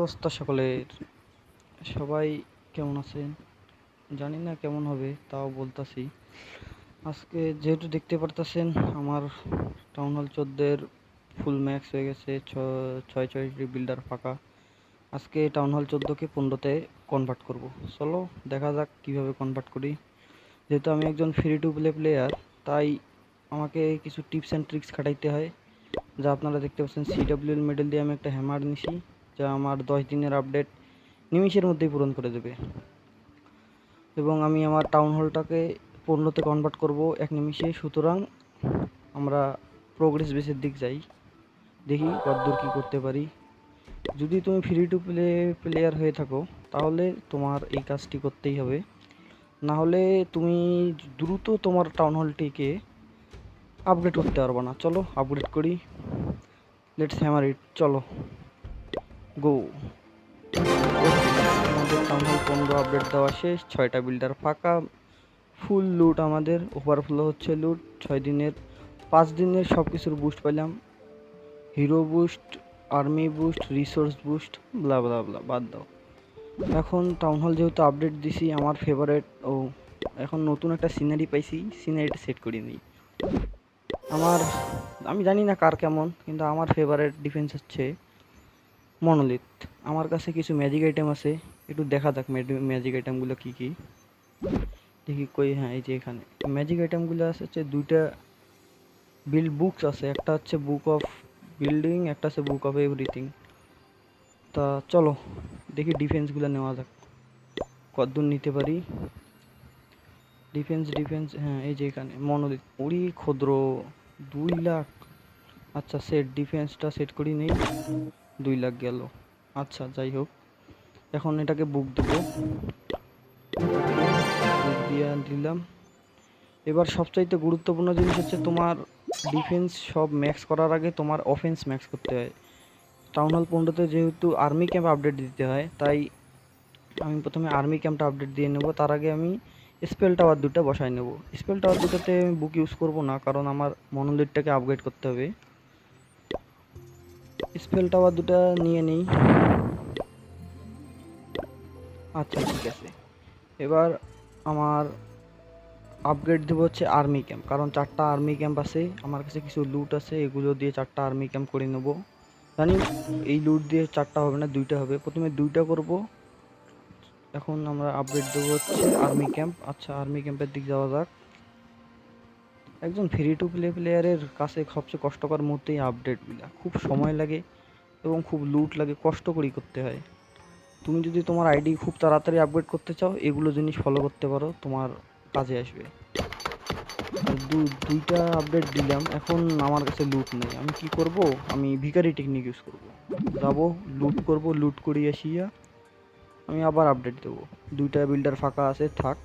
অবস্থা সকলের। সবাই কেমন আছেন? জানি না কেমন হবে, তাও বলতাছি। আজকে যেহেতু দেখতে পারতেছেন, আমার টাউন হল চোদ্দের ফুল ম্যাক্স হয়ে গেছে ছয় ছয়টি বিল্ডার ফাঁকা। আজকে টাউন হল চোদ্দোকে পনেরোতে কনভার্ট করব। চলো, দেখা যাক কীভাবে কনভার্ট করি। যেহেতু আমি একজন ফ্রি টু প্লে প্লেয়ার তাই আমাকে কিছু টিপস অ্যান্ড ট্রিক্স খাটাইতে হয়, যা আপনারা দেখতে পাচ্ছেন সিডাব্লিউএল মেডেল দিয়ে আমি একটা হ্যামার নিছি। যা আমার দশ দিনের আপডেট নিমিষের মধ্যেই পূরণ করে দেবে। এবং আমি আমার টাউন হলটাকে পণ্যতে কনভার্ট করব এক নিমিষে। সুতরাং আমরা প্রোগ্রেস বেসের দিক যাই। দেখি কতদূর কী করতে পারি। যদি তুমি ফ্রি টু প্লে প্লেয়ার হয়ে থাকো, তাহলে তোমার এই কাজটি করতেই হবে। না হলে তুমি দ্রুত তোমার টাউন হলটিকে আপগ্রেড করতে পারব না। চলো আপগ্রেড করি। লেটস হ্যামার ইট চলো। গো আমাদের টাউন পনেরো আপডেট দেওয়া শেষ, ছয়টা বিল্ডার ফাঁকা ফুল লুট আমাদের ওভারফ্লো হচ্ছে লুট ছয় দিনের, পাঁচ দিনের সব কিছুর বুস্ট পেলাম। Hero boost army boost resource boost blah blah blah বাদ দাও। এখন টাউন হল যেহেতু আপডেট দিছি, আমার ফেভারেট ও, এখন নতুন একটা সিনারি পাইছি সিনারিটা সেট করে নিই আমার, আমি জানি না কার কেমন, কিন্তু আমার ফেভারিট ডিফেন্স হচ্ছে মনোলিথ। আমার কাছে কিছু ম্যাজিক আইটেম আছে, একটু দেখা যাক ম্যাজিক আইটেমগুলো কী কী। দেখি কই হ্যাঁ এই যে এখানে। ম্যাজিক আইটেমগুলো আছে হচ্ছে দুইটা বিল্ড বুকস আছে, একটা হচ্ছে বুক অফ বিল্ডিং একটা আছে বুক অফ এভরিথিং তা চলো, দেখি ডিফেন্সগুলো নেওয়া যাক। কতদূর নিতে পারি? ডিফেন্স ডিফেন্স হ্যাঁ এই যে এখানে, মনোলিথ। ওরি ক্ষুদ্র দুই লাখ। আচ্ছা সেট ডিফেন্সটা সেট করি নেই। দুই লাখ গেল। আচ্ছা যাই হোক। এখন এটাকে বুক দেবো। বুক দিয়ে দিলাম। এবার সবচাইতে গুরুত্বপূর্ণ জিনিস হচ্ছে তোমার ডিফেন্স সব ম্যাক্স করার আগে তোমার অফেন্স ম্যাক্স করতে হয়। টাউন হল পনেরোতে যেহেতু আর্মি ক্যাম্প আপডেট দিতে হয়, তাই আমি প্রথমে আর্মি ক্যাম্পটা আপডেট দিয়ে নেব। তার আগে আমি স্পেল টাওয়ার দুটো বসাই নেব। স্পেল টাওয়ার দুটোতে আমি বুক ইউজ করব না, কারণ আমার মনোলিটটাকে আপগ্রেড করতে হবে। স্পেল টাওয়ার দুটো নিয়ে নেই। আচ্ছা ঠিক আছে। এবার আমার আপগ্রেড দেবো হচ্ছে আর্মি ক্যাম্প কারণ চারটা আর্মি ক্যাম্প আছে, আমার কাছে কিছু লুট আছে, এগুলো দিয়ে চারটা আর্মি ক্যাম্প করে নেব। জানি এই লুট দিয়ে চারটা হবে না, দুইটা হবে। প্রথমে দুইটা করব। এখন আমরা আপডেট দেবো হচ্ছে আর্মি ক্যাম্প আচ্ছা আর্মি ক্যাম্পের দিক যাওয়া যাক। একজন ফ্রি টু প্লে প্লেয়ারের কাছে সবচেয়ে কষ্টকর মুহূর্তেই আপডেটগুলো খুব সময় লাগে এবং খুব লুট লাগে, কষ্ট করেই করতে হয়। তুমি যদি তোমার আইডি খুব তাড়াতাড়ি আপগ্রেড করতে চাও, এগুলো জিনিস ফলো করতে পারো, তোমার কাজে আসবে। দুইটা আপডেট দিলাম, এখন আমার কাছে লুট নেই। আমি কি করব? আমি ভিকারি টেকনিক ইউজ করব। যাব লুট করব লুট করি আসিয়া আমি আবার আপডেট দেবো। দুইটা বিল্ডার ফাঁকা আছে, থাক,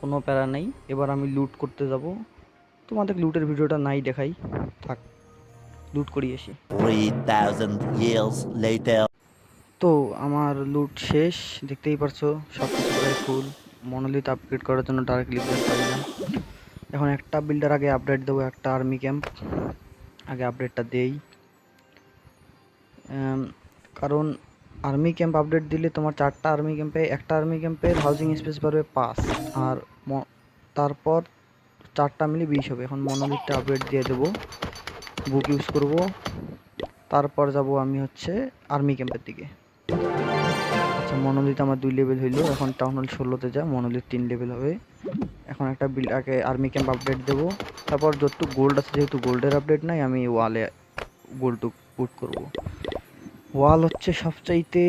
কোনো প্যারা নেই। এবার আমি লুট করতে যাব। তোমাদের লুটের ভিডিওটা নাই দেখাই। থাক লুট করি আসি। 3,000 years later. তো আমার লুট শেষ দেখতেই পারছ সব কিছু প্রায় ফুল মনোলিথ আপগ্রেড করার জন্য ডাইরেক্ট লিভার পাইলাম। এখন একটা বিল্ডার আগে আপডেট দেবো একটা আর্মি ক্যাম্প আগে আপডেটটা দেই। কারণ আর্মি ক্যাম্প আপডেট দিলে তোমার চারটা আর্মি ক্যাম্পে একটা আর্মি ক্যাম্পের হাউজিং স্পেস পারবে পাস আর তারপর চারটা মিলে বিশ হবে। এখন মনোলিথটা আপডেট দিয়ে দেবো। বুক ইউজ করব। তারপর যাব আমি হচ্ছে আর্মি ক্যাম্পের দিকে। আচ্ছা মনোলিত আমার দুই লেভেল হইল। এখন টাউন হল ষোলোতে যা মনোলিত তিন লেভেল হবে। এখন একটা বিল আগে আর্মি ক্যাম্প আপডেট দেবো। তারপর যতটুকু গোল্ড আছে, যেহেতু গোল্ডের আপডেট নাই, আমি ওয়ালে গোল্ড পুট করব। ওয়াল হচ্ছে সবচাইতে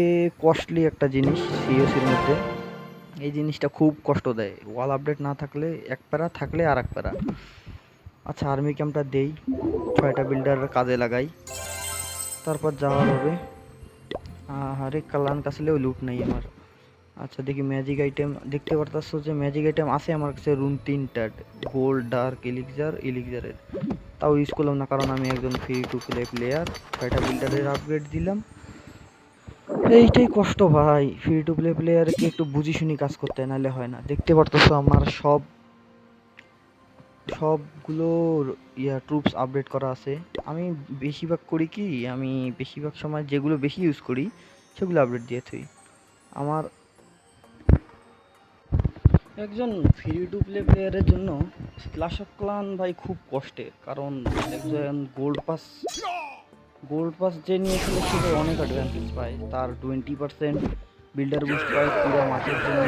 কস্টলি একটা জিনিস সিএসির মধ্যে। এই জিনিসটা খুব কষ্ট দেয়। ওয়াল আপডেট না থাকলে, এক প্যারা থাকলে আর এক প্যারা। আচ্ছা আর্মি ক্যাম্পটা দেই। ছয়টা বিল্ডার কাজে লাগাই। তারপর যাওয়া হবে। আরে কালান কাছলেও লুট নেই আমার। আচ্ছা দেখি ম্যাজিক আইটেম দেখতে পারতাছো যে ম্যাজিক আইটেম আছে আমার কাছে রুম তিনটা গোল্ড ডার্ক ইলিক্সার ইলিক্সারের তাও ইউজ করলাম না, কারণ আমি একজন ফ্রি টু প্লে প্লেয়ার ছয়টা বিল্ডারের আপগ্রেড দিলাম। এইটাই কষ্ট ভাই ফ্রি টু প্লে প্লেয়ারকে একটু বুঝি শুনি কাজ করতে নাহলে হয় না। দেখতে পারতেছো আমার সব, সবগুলো ইয়া ট্রুপস আপডেট করা আছে। আমি বেশিরভাগ করি কি, আমি বেশিরভাগ সময় যেগুলো বেশি ইউজ করি, সেগুলো আপডেট দিয়ে থুই। আমার একজন ফ্রি টু প্লে প্লেয়ারের জন্য ক্লাস অফ ক্লান ভাই খুব কষ্টের, কারণ একজন গোল্ড পাস গোল্ড পাস যে নিয়ে খেলে সে অনেক অ্যাডভান্টেজ পায়। তার টোয়েন্টি পার্সেন্ট বিল্ডার বুস্ট পায়, পুরো মাসের জন্য।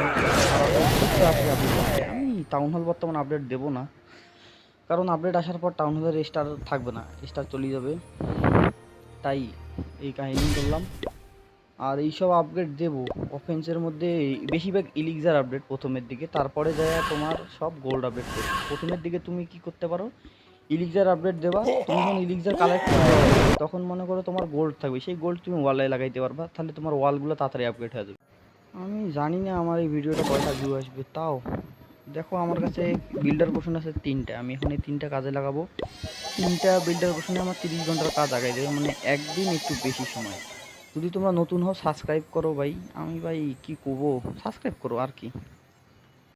আমি টাউন হল বর্তমানে আপডেট দেবো না। কারণ আপডেট আসার পর টাউন হলের স্টার থাকবে না স্টার চলে যাবে। তাই এই কাহিনী করলাম আর এইসব আপডেট দেবো। অফেন্সের মধ্যে বেশিরভাগ ইলিগজার আপডেট প্রথমের দিকে। তারপরে যায় তোমার সব গোল্ড আপডেট প্রথমের দিকে তুমি কি করতে পারো? ইলিগজার আপডেট দেবা তুমি যখন ইলিগজার কালেক্ট করবে তখন মনে করো তোমার গোল্ড থাকবে। সেই গোল্ড তুমি ওয়ালে লাগাইতে পারবা তাহলে তোমার ওয়ালগুলো তাড়াতাড়ি আপগ্রেড হয়ে যাবে। আমি জানি না আমার এই ভিডিওটা কয়টা ভিউ আসবে তাও। দেখো আমার কাছে বিল্ডার পোর্শন আছে তিনটা আমি এখন এই তিনটা কাজে লাগাবো। তিনটা বিল্ডার পোর্শনে আমার তিরিশ ঘণ্টার কাজ আগাই দেবে মানে একদিন একটু বেশি সময়। যদি তোমরা নতুন হও সাবস্ক্রাইব করো ভাই। আমি ভাই কি করব? সাবস্ক্রাইব করো আর কি।